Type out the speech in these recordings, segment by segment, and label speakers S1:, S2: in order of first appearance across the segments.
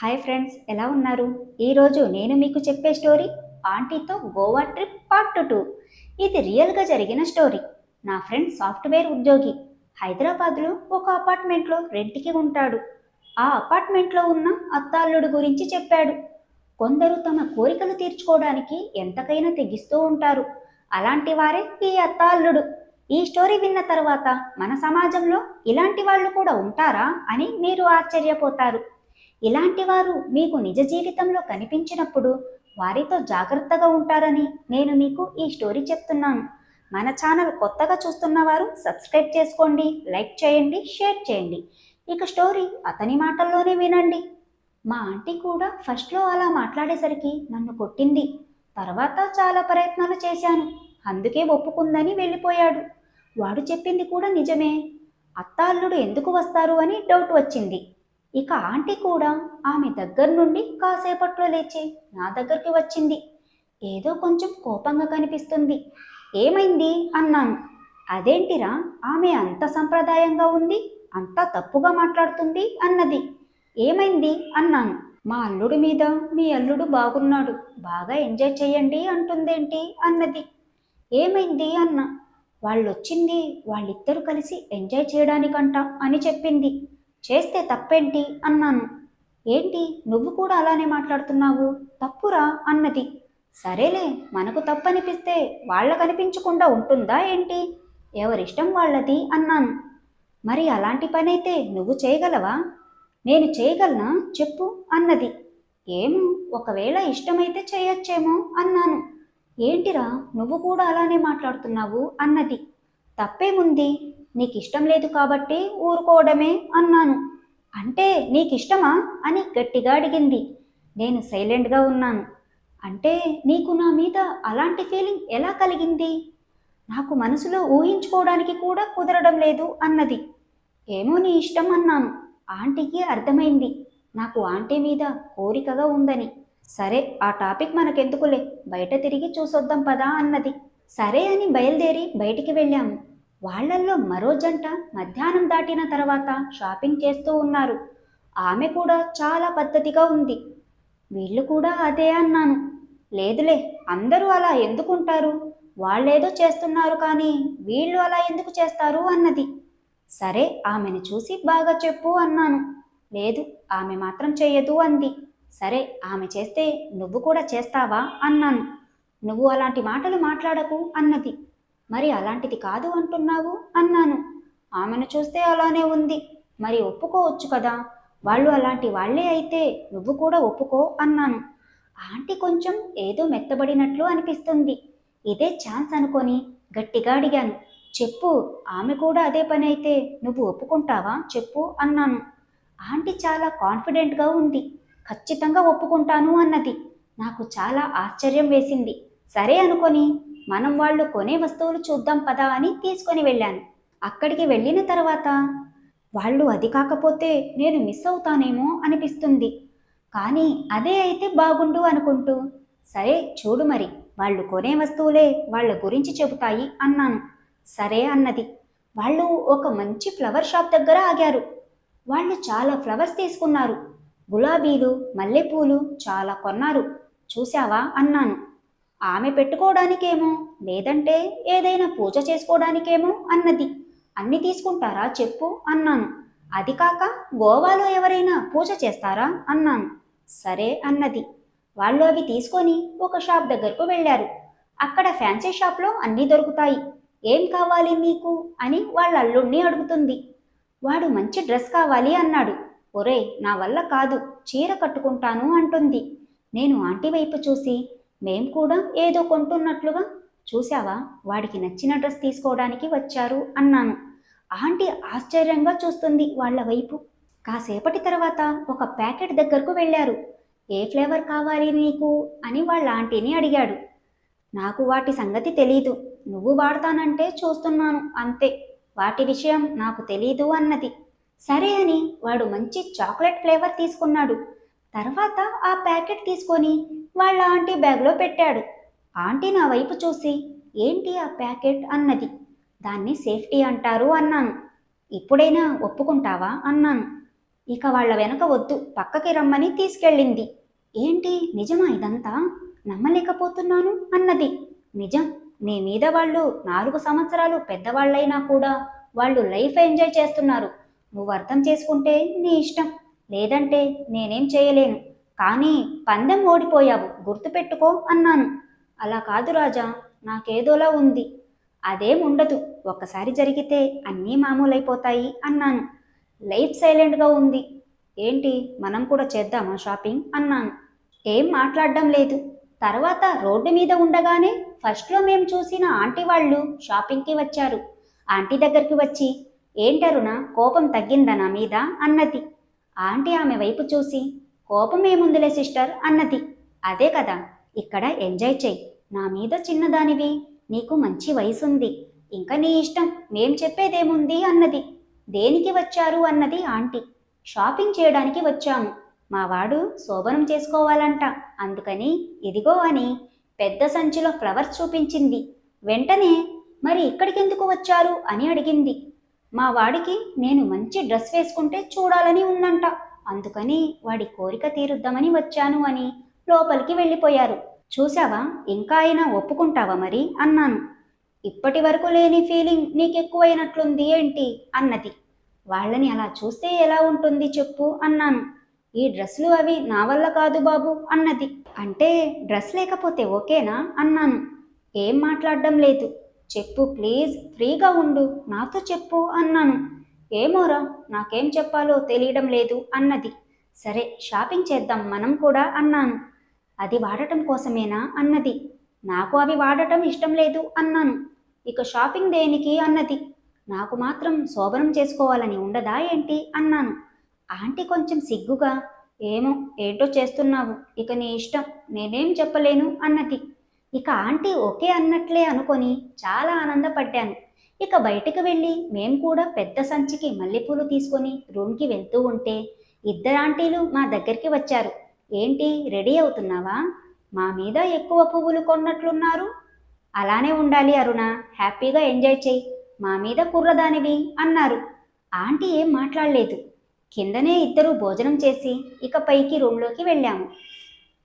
S1: Hi friends ఎలా ఉన్నారు? ఈరోజు నేను మీకు చెప్పే స్టోరీ ఆంటీతో గోవా ట్రిప్ పార్ట్ టూ. ఇది రియల్గా జరిగిన స్టోరీ. నా ఫ్రెండ్ సాఫ్ట్వేర్ ఉద్యోగి హైదరాబాద్లో ఒక అపార్ట్మెంట్లో రెంట్కి ఉంటాడు. ఆ అపార్ట్మెంట్లో ఉన్న అత్తాల్లుడు గురించి చెప్పాడు. కొందరు తమ కోరికలు తీర్చుకోవడానికి ఎంతకైనా తెగిస్తూ ఉంటారు. అలాంటి వారే ఈ అత్తాల్లుడు. ఈ స్టోరీ విన్న తర్వాత మన సమాజంలో ఇలాంటి వాళ్ళు కూడా ఉంటారా అని మీరు ఆశ్చర్యపోతారు. ఇలాంటి వారు మీకు నిజ జీవితంలో కనిపించినప్పుడు వారితో జాగ్రత్తగా ఉంటారని నేను మీకు ఈ స్టోరీ చెప్తున్నాను. మన ఛానల్ కొత్తగా చూస్తున్న వారు సబ్స్క్రైబ్ చేసుకోండి లైక్ చేయండి షేర్ చేయండి. ఇక స్టోరీ అతని మాటల్లోనే వినండి. మా ఆంటీ కూడా ఫస్ట్లో అలా మాట్లాడేసరికి నన్ను కొట్టింది. తర్వాత చాలా ప్రయత్నాలు చేశాను. అందుకే ఒప్పుకుందని వెళ్ళిపోయాడు. వాడు చెప్పింది కూడా నిజమే. అత్తాల్లుడు ఎందుకు వస్తారు అని డౌట్ వచ్చింది. ఇక ఆంటీ కూడా ఆమె దగ్గర నుండి కాసేపట్లో లేచి నా దగ్గరికి వచ్చింది. ఏదో కొంచెం కోపంగా కనిపిస్తుంది. ఏమైంది? అన్నాను. అదేంటిరా? ఆమె అంత సంప్రదాయంగా ఉంది అంత తప్పుగా మాట్లాడుతుంది అన్నది. ఏమైంది? అన్నాను. మా అల్లుడి మీద మీ అల్లుడు బాగున్నాడు బాగా ఎంజాయ్ చేయండి అంటుందేంటి? అన్నది. ఏమైంది? అన్న. వాళ్ళొచ్చింది వాళ్ళిద్దరూ కలిసి ఎంజాయ్ చేయడానికంట అని చెప్పింది. చేస్తే తప్పేంటి? అన్నాను. ఏంటి? నువ్వు కూడా అలానే మాట్లాడుతున్నావు? తప్పురా అన్నది. సరేలే మనకు తప్పనిపిస్తే వాళ్ళ కనిపించకుండా ఉంటుందా ఏంటి? ఎవరిష్టం వాళ్ళది అన్నాను. మరి అలాంటి పనైతే నువ్వు చేయగలవా? నేను చేయగలనా? చెప్పు అన్నది. ఏమో ఒకవేళ ఇష్టమైతే చేయొచ్చేమో అన్నాను. ఏంటిరా నువ్వు కూడా అలానే మాట్లాడుతున్నావు అన్నది. తప్పేముంది? నీకు ఇష్టం లేదు కాబట్టి ఊరుకోవడమే అన్నాను. అంటే నీకు ఇష్టమా అని గట్టిగా అడిగింది. నేను సైలెంట్గా ఉన్నాను. అంటే నీకు నా మీద అలాంటి ఫీలింగ్ ఎలా కలిగింది? నాకు మనసులో ఊహించుకోవడానికి కూడా కుదరడం లేదు అన్నది. ఏమో నీ ఇష్టం అన్నాను. ఆంటీకి అర్థమైంది. నాకు ఆంటీ మీద కోరికగా ఉందని. సరే ఆ టాపిక్ మనకెందుకులే? బయట తిరిగి చూసొద్దాం పదా అన్నది. సరే అని బయలుదేరి బయటికి వెళ్ళాము. వాళ్ళల్లో మరో జంట మధ్యాహ్నం దాటిన తర్వాత షాపింగ్ చేస్తూ ఉన్నారు. ఆమె కూడా చాలా పద్ధతిగా ఉంది. వీళ్ళు కూడా అదే అన్నాను. లేదులే అందరూ అలా ఎందుకుంటారు? వాళ్ళేదో చేస్తున్నారు కానీ వీళ్ళు అలా ఎందుకు చేస్తారు అన్నది. సరే ఆమెను చూసి బాగా చెప్పు అన్నాను. లేదు ఆమె మాత్రం చెయ్యదు అంది. సరే ఆమె చేస్తే నువ్వు కూడా చేస్తావా? అన్నాను. నువ్వు అలాంటి మాటలు మాట్లాడకు అన్నది. మరి అలాంటిది కాదు అంటున్నావు? అన్నాను. ఆమెను చూస్తే అలానే ఉంది. మరి ఒప్పుకోవచ్చు కదా? వాళ్ళు అలాంటి వాళ్ళే అయితే నువ్వు కూడా ఒప్పుకో అన్నాను. ఆంటీ కొంచెం ఏదో మెత్తబడినట్లు అనిపిస్తుంది. ఇదే ఛాన్స్ అనుకొని గట్టిగా అడిగాను. చెప్పు ఆమె కూడా అదే పని అయితే నువ్వు ఒప్పుకుంటావా? చెప్పు అన్నాను. ఆంటీ చాలా కాన్ఫిడెంట్గా ఉంది. ఖచ్చితంగా ఒప్పుకుంటాను అన్నది. నాకు చాలా ఆశ్చర్యం వేసింది. సరే అనుకొని మనం వాళ్ళు కొనే వస్తువులు చూద్దాం పదా అని తీసుకొని వెళ్ళాను. అక్కడికి వెళ్ళిన తర్వాత వాళ్ళు అది కాకపోతే నేను మిస్ అవుతానేమో అనిపిస్తుంది. కానీ అదే అయితే బాగుండు అనుకుంటూ సరే చూడు మరి వాళ్ళు కొనే వస్తువులే వాళ్ళ గురించి చెబుతాయి అన్నాను. సరే అన్నది. వాళ్ళు ఒక మంచి ఫ్లవర్ షాప్ దగ్గర ఆగారు. వాళ్ళు చాలా ఫ్లవర్స్ తీసుకున్నారు. గులాబీలు మల్లెపూలు చాలా కొన్నారు. చూశావా? అన్నాను. ఆమె పెట్టుకోవడానికేమో లేదంటే ఏదైనా పూజ చేసుకోవడానికేమో అన్నది. అన్ని తీసుకుంటారా చెప్పు అన్నాను. అది కాక గోవాలో ఎవరైనా పూజ చేస్తారా అన్నాను. సరే అన్నది. వాళ్ళు అవి తీసుకొని ఒక షాప్ దగ్గరకు వెళ్ళారు. అక్కడ ఫ్యాన్సీ షాప్లో అన్నీ దొరుకుతాయి. ఏం కావాలి నీకు? అని వాళ్ళ అల్లుడిని అడుగుతుంది. వాడు మంచి డ్రెస్ కావాలి అన్నాడు. ఒరే నా వల్ల కాదు. చీర కట్టుకుంటాను అంటుంది. నేను ఆంటీ వైపు చూసి మేం కూడా ఏదో కొంటున్నట్లుగా చూశావా? వాడికి నచ్చిన డ్రెస్ తీసుకోవడానికి వచ్చారు అన్నాను. ఆంటీ ఆశ్చర్యంగా చూస్తుంది వాళ్ళ వైపు. కాసేపటి తర్వాత ఒక ప్యాకెట్ దగ్గరకు వెళ్ళారు. ఏ ఫ్లేవర్ కావాలి నీకు? అని వాళ్ళ ఆంటీని అడిగాడు. నాకు వాటి సంగతి తెలీదు. నువ్వు వాడతానంటే చూస్తున్నాను అంతే. వాటి విషయం నాకు తెలీదు అన్నది. సరే అని వాడు మంచి చాక్లెట్ ఫ్లేవర్ తీసుకున్నాడు. తర్వాత ఆ ప్యాకెట్ తీసుకొని వాళ్ళ ఆంటీ బ్యాగ్లో పెట్టాడు. ఆంటీ నా వైపు చూసి ఏంటి ఆ ప్యాకెట్? అన్నది. దాన్ని సేఫ్టీ అంటారు అన్నాను. ఇప్పుడైనా ఒప్పుకుంటావా? అన్నాను. ఇక వాళ్ళ వెనక వద్దు పక్కకి రమ్మని తీసుకెళ్ళింది. ఏంటి? నిజమా ఇదంతా? నమ్మలేకపోతున్నాను? అన్నది. నిజం. నీ మీద వాళ్ళు నాలుగు సంవత్సరాలు పెద్దవాళ్ళైనా కూడా వాళ్ళు లైఫ్ ఎంజాయ్ చేస్తున్నారు. నువ్వు అర్థం చేసుకుంటే నీ ఇష్టం. లేదంటే నేనేం చేయలేను. కానీ పందెం ఓడిపోయావు గుర్తుపెట్టుకో అన్నాను. అలా కాదు రాజా నాకేదోలా ఉంది. అదేం ఉండదు ఒక్కసారి జరిగితే అన్నీ మామూలైపోతాయి అన్నాను. లైఫ్ సైలెంట్గా ఉంది. ఏంటి మనం కూడా చేద్దామా షాపింగ్? అన్నాను. ఏం మాట్లాడడం లేదు. తర్వాత రోడ్డు మీద ఉండగానే ఫస్ట్లో మేము చూసిన ఆంటీ వాళ్ళు షాపింగ్కి వచ్చారు. ఆంటీ దగ్గరికి వచ్చి ఏంటరునా కోపం తగ్గిందా నా మీద? అన్నది. ఆంటీ ఆమె వైపు చూసి కోపం ఏముందిలే సిస్టర్ అన్నది. అదే కదా ఇక్కడ ఎంజాయ్ చెయ్యి నా మీద చిన్నదానివి. నీకు మంచి వయసుంది. ఇంకా నీ ఇష్టం. మేం చెప్పేదేముంది? అన్నది. దేనికి వచ్చారు? అన్నది ఆంటీ. షాపింగ్ చేయడానికి వచ్చాము. మా వాడు శోభనం చేసుకోవాలంట. అందుకని ఇదిగో అని పెద్ద సంచిలో ఫ్లవర్స్ చూపించింది. వెంటనే మరి ఇక్కడికెందుకు వచ్చారు? అని అడిగింది. మా వాడికి నేను మంచి డ్రెస్ వేసుకుంటే చూడాలని ఉందంట. అందుకని వాడి కోరిక తీరుద్దామని వచ్చాను అని లోపలికి వెళ్ళిపోయారు. చూసావా ఇంకా అయినా ఒప్పుకుంటావా మరి? అన్నాను. ఇప్పటి వరకు లేని ఫీలింగ్ నీకెక్కువైనట్లుంది ఏంటి? అన్నది. వాళ్ళని అలా చూస్తే ఎలా ఉంటుంది చెప్పు అన్నాను. ఈ డ్రెస్లు అవి నా వల్ల కాదు బాబు అన్నది. అంటే డ్రెస్ లేకపోతే ఓకేనా? అన్నాను. ఏం మాట్లాడడం లేదు. చెప్పు ప్లీజ్ ఫ్రీగా ఉండు నాతో చెప్పు అన్నాను. ఏమోరా నాకేం చెప్పాలో తెలియడం లేదు అన్నది. సరే షాపింగ్ చేద్దాం మనం కూడా అన్నాను. అది వాడటం కోసమేనా అన్నది. నాకు అవి వాడటం ఇష్టం లేదు అన్నాను. ఇక షాపింగ్ దేనికి అన్నది. నాకు మాత్రం శోభనం చేసుకోవాలని ఉండదా ఏంటి అన్నాను. ఆంటీ కొంచెం సిగ్గుగా ఏమో ఏంటో చేస్తున్నావు ఇక నీ ఇష్టం నేనేం చెప్పలేను అన్నది. ఇక ఆంటీ ఓకే అన్నట్లే అనుకొని చాలా ఆనందపడ్డాను. ఇక బయటకు వెళ్ళి మేము కూడా పెద్ద సంచికి మల్లెపూలు తీసుకొని రూమ్కి వెళ్తూ ఉంటే ఇద్దరు ఆంటీలు మా దగ్గరికి వచ్చారు. ఏంటి రెడీ అవుతున్నావా? మా మీద ఎక్కువ పువ్వులు కొన్నట్లున్నారు. అలానే ఉండాలి అరుణ హ్యాపీగా ఎంజాయ్ చెయ్యి. మా మీద కుర్రదానివి అన్నారు. ఆంటీ ఏం మాట్లాడలేదు. కిందనే ఇద్దరు భోజనం చేసి ఇక పైకి రూమ్లోకి వెళ్ళాము.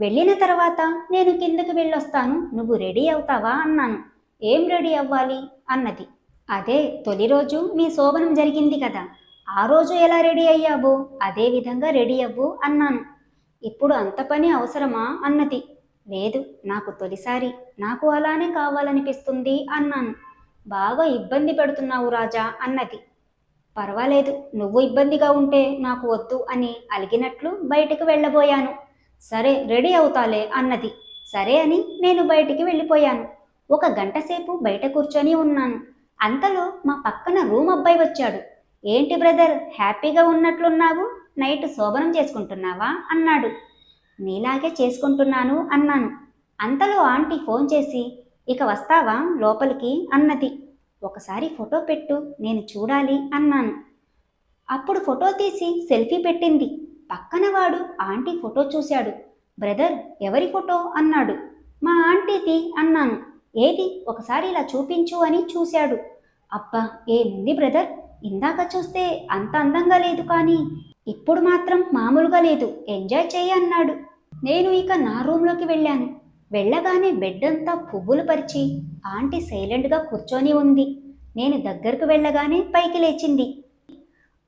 S1: వెళ్ళిన తర్వాత నేను కిందకి వెళ్ళొస్తాను. నువ్వు రెడీ అవుతావా? అన్నాను. ఏం రెడీ అవ్వాలి? అన్నది. అదే తొలి రోజు మీ శోభనం జరిగింది కదా. ఆ రోజు ఎలా రెడీ అయ్యావో? అదే విధంగా రెడీ అవ్వు అన్నాను. ఇప్పుడు అంత పని అవసరమా? అన్నది. లేదు నాకు తొలిసారి నాకు అలానే కావాలనిపిస్తుంది అన్నాను. బాగా ఇబ్బంది పెడుతున్నావు రాజా అన్నది. పర్వాలేదు నువ్వు ఇబ్బందిగా ఉంటే నాకు వద్దు అని అలిగినట్లు బయటకు వెళ్ళబోయాను. సరే రెడీ అవుతాలే అన్నది. సరే అని నేను బయటికి వెళ్ళిపోయాను. ఒక గంటసేపు బయట కూర్చొని ఉన్నాను. అంతలో మా పక్కన రూమ్ అబ్బాయి వచ్చాడు. ఏంటి బ్రదర్ హ్యాపీగా ఉన్నట్లున్నావు? నైట్ శోభనం చేసుకుంటున్నావా? అన్నాడు. నీలాగే చేసుకుంటున్నాను అన్నాను. అంతలో ఆంటీ ఫోన్ చేసి ఇక వస్తావా లోపలికి? అన్నది. ఒకసారి ఫోటో పెట్టు నేను చూడాలి అన్నాను. అప్పుడు ఫోటో తీసి సెల్ఫీ పెట్టింది. పక్కనవాడు ఆంటీ ఫోటో చూశాడు. బ్రదర్ ఎవరి ఫోటో? అన్నాడు. మా ఆంటీది అన్నాను. ఏది? ఒకసారి ఇలా చూపించు అని చూశాడు. అబ్బా ఏముంది బ్రదర్? ఇందాక చూస్తే అంత అందంగా లేదు కానీ ఇప్పుడు మాత్రం మామూలుగా లేదు. ఎంజాయ్ చేయి అన్నాడు. నేను ఇక నా రూమ్లోకి వెళ్ళాను. వెళ్ళగానే బెడ్ అంతా పువ్వులు పరిచి ఆంటీ సైలెంట్గా కూర్చొని ఉంది. నేను దగ్గరకు వెళ్ళగానే పైకి లేచింది.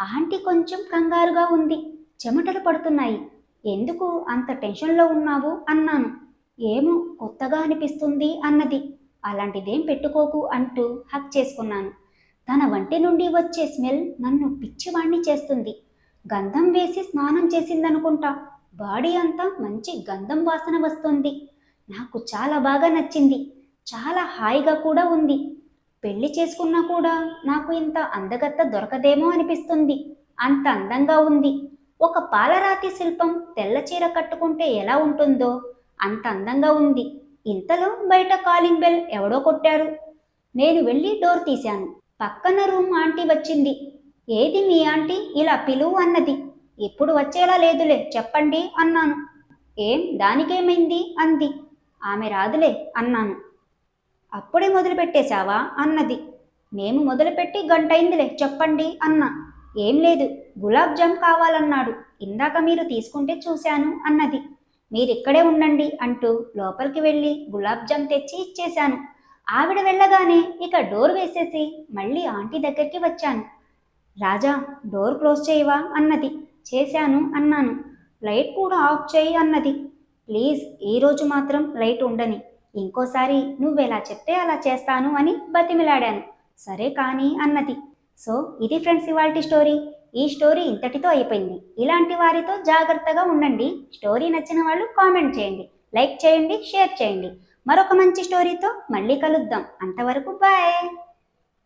S1: ఆంటీ కొంచెం కంగారుగా ఉంది. చెమటలు పడుతున్నాయి. ఎందుకు అంత టెన్షన్లో ఉన్నావు? అన్నాను. ఏమో కొత్తగా అనిపిస్తుంది అన్నది. అలాంటిదేం పెట్టుకోకు అంటూ హక్ చేసుకున్నాను. తన వంటి నుండి వచ్చే స్మెల్ నన్ను పిచ్చివాణ్ణి చేస్తుంది. గంధం వేసి స్నానం చేసిందనుకుంటా. బాడీ అంతా మంచి గంధం వాసన వస్తుంది. నాకు చాలా బాగా నచ్చింది. చాలా హాయిగా కూడా ఉంది. పెళ్ళి చేసుకున్నా కూడా నాకు ఇంత అందగత్త దొరకదేమో అనిపిస్తుంది. అంత అందంగా ఉంది. ఒక పాలరాతి శిల్పం తెల్ల చీర కట్టుకుంటే ఎలా ఉంటుందో అంత అందంగా ఉంది. ఇంతలో బయట కాలింగ్ బెల్ ఎవడో కొట్టారు నేను వెళ్ళి డోర్ తీశాను. పక్కన రూమ్ ఆంటీ వచ్చింది. ఏది మీ ఆంటీ? ఇలా పిలువు అన్నది. ఇప్పుడు వచ్చేలా లేదులే చెప్పండి అన్నాను. ఏం? దానికేమైంది? అంది. ఆమె రాదులే అన్నాను. అప్పుడే మొదలుపెట్టేశావా? అన్నది. మేము మొదలుపెట్టి గంట అయిందిలే చెప్పండి అన్నా. ఏం లేదు గులాబ్ జామ్ కావాలన్నాడు. ఇందాక మీరు తీసుకుంటే చూశాను అన్నది. మీరిక్కడే ఉండండి అంటూ లోపలికి వెళ్ళి గులాబ్ జామ్ తెచ్చి ఇచ్చేశాను. ఆవిడ వెళ్ళగానే ఇక డోర్ వేసేసి మళ్ళీ ఆంటీ దగ్గరికి వచ్చాను. రాజా డోర్ క్లోజ్ చేయవా అన్నది. చేశాను అన్నాను. లైట్ కూడా ఆఫ్ చేయి అన్నది. ప్లీజ్ ఈరోజు మాత్రం లైట్ ఉండని. ఇంకోసారి నువ్వు ఎలా చెప్తే అలా చేస్తాను అని బతిమిలాడాను. సరే కానీ అన్నది. సో ఇది ఫ్రెండ్స్ ఇవాల్టి స్టోరీ. ఈ స్టోరీ ఇంతటితో అయిపోయింది. ఇలాంటి వారితో జాగ్రత్తగా ఉండండి. స్టోరీ నచ్చిన వాళ్ళు కామెంట్ చేయండి. లైక్ చేయండి షేర్ చేయండి. మరొక మంచి స్టోరీతో మళ్ళీ కలుద్దాం. అంతవరకు బాయ్.